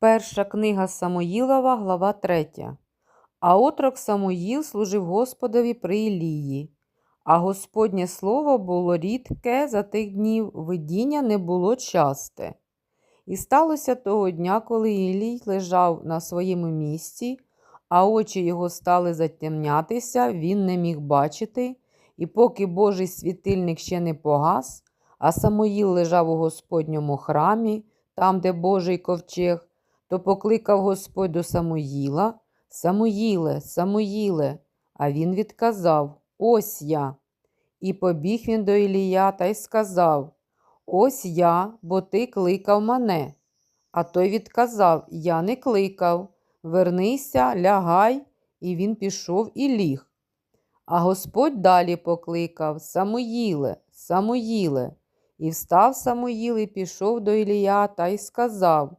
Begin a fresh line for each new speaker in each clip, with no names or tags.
Перша книга Самоїлова, глава 3. А отрок Самоїл служив Господові при Ілії. А Господнє слово було рідке за тих днів, видіння не було часте. І сталося того дня, коли Ілій лежав на своєму місці, а очі його стали затемнятися, він не міг бачити, і поки Божий світильник ще не погас, а Самоїл лежав у Господньому храмі, там, де Божий ковчег, то покликав Господь до Самуїла Самуїле, Самуїле, а він відказав Ось я. І побіг він до Ілія та й сказав Ось я, бо ти кликав мене. А той відказав Я не кликав. Вернися, лягай, і він пішов і ліг. А Господь далі покликав Самуїле, Самуїле, і встав Самуїл і пішов до Ілія та й сказав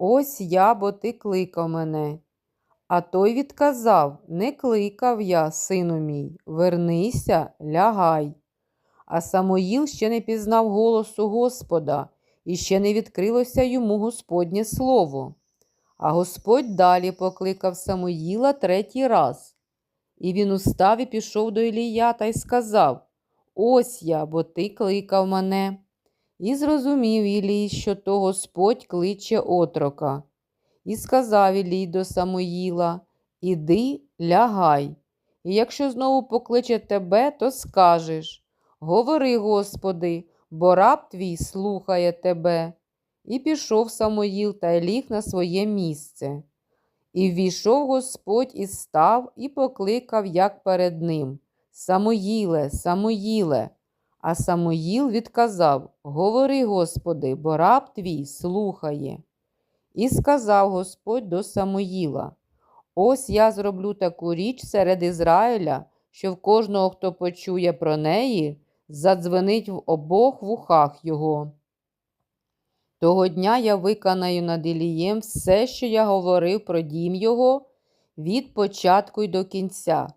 Ось я, бо ти кликав мене. А той відказав Не кликав я, сину мій, вернися, лягай. А Самоїл ще не пізнав голосу Господа, і ще не відкрилося йому Господнє слово. А Господь далі покликав Самоїла третій раз. І він устав і пішов до Ілія та й сказав Ось я, бо ти кликав мене. І зрозумів Ілій, що то Господь кличе отрока. І сказав Ілій до Самоїла Іди, лягай, і якщо знову покличе тебе, то скажеш Говори, Господи, бо раб твій слухає тебе. І пішов Самоїл та ліг на своє місце. І ввійшов Господь і став, і покликав, як перед ним Самоїле, Самоїле. А Самоїл відказав Говори, Господи, бо раб твій слухає. І сказав Господь до Самоїла Ось я зроблю таку річ серед Ізраїля, що в кожного, хто почує про неї, задзвенить в обох вухах його. Того дня я виконаю над Ілієм все, що я говорив про дім його, від початку й до кінця,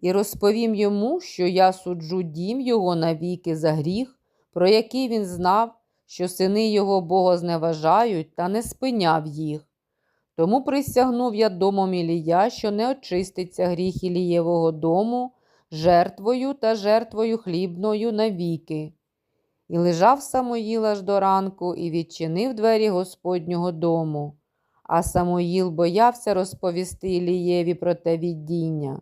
і розповім йому, що я суджу дім його навіки за гріх, про який він знав, що сини його богозневажають та не спиняв їх. Тому присягнув я домом Ілія, що не очиститься гріх Ілієвого дому жертвою та жертвою хлібною навіки. І лежав Самоїл аж до ранку і відчинив двері Господнього дому. А Самоїл боявся розповісти Ілієві про те віддіння.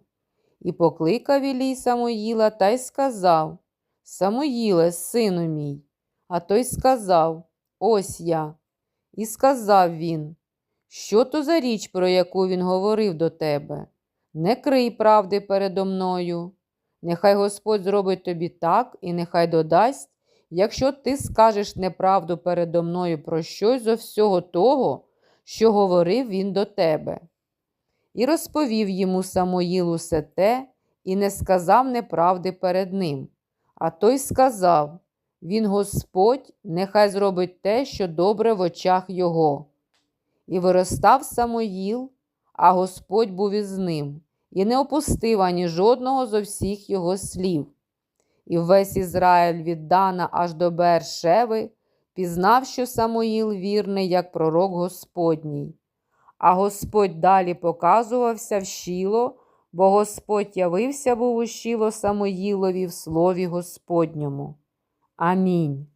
І покликав Ілій Самоїла та й сказав Самоїле, сину мій. А той сказав Ось я. І сказав він, що то за річ, про яку він говорив до тебе? Не крий правди передо мною. Нехай Господь зробить тобі так, і нехай додасть, якщо ти скажеш неправду передо мною про щось зо всього того, що говорив він до тебе. І розповів йому Самоїл усе те, і не сказав неправди перед ним. А той сказав Він Господь, нехай зробить те, що добре в очах його. І виростав Самоїл, а Господь був із ним, і не опустив ані жодного зо всіх його слів. І весь Ізраїль від Дана аж до Бершеви пізнав, що Самоїл вірний, як пророк Господній. А Господь далі показувався в щіло, бо Господь явився був у щіло Самоїлові в слові Господньому. Амінь.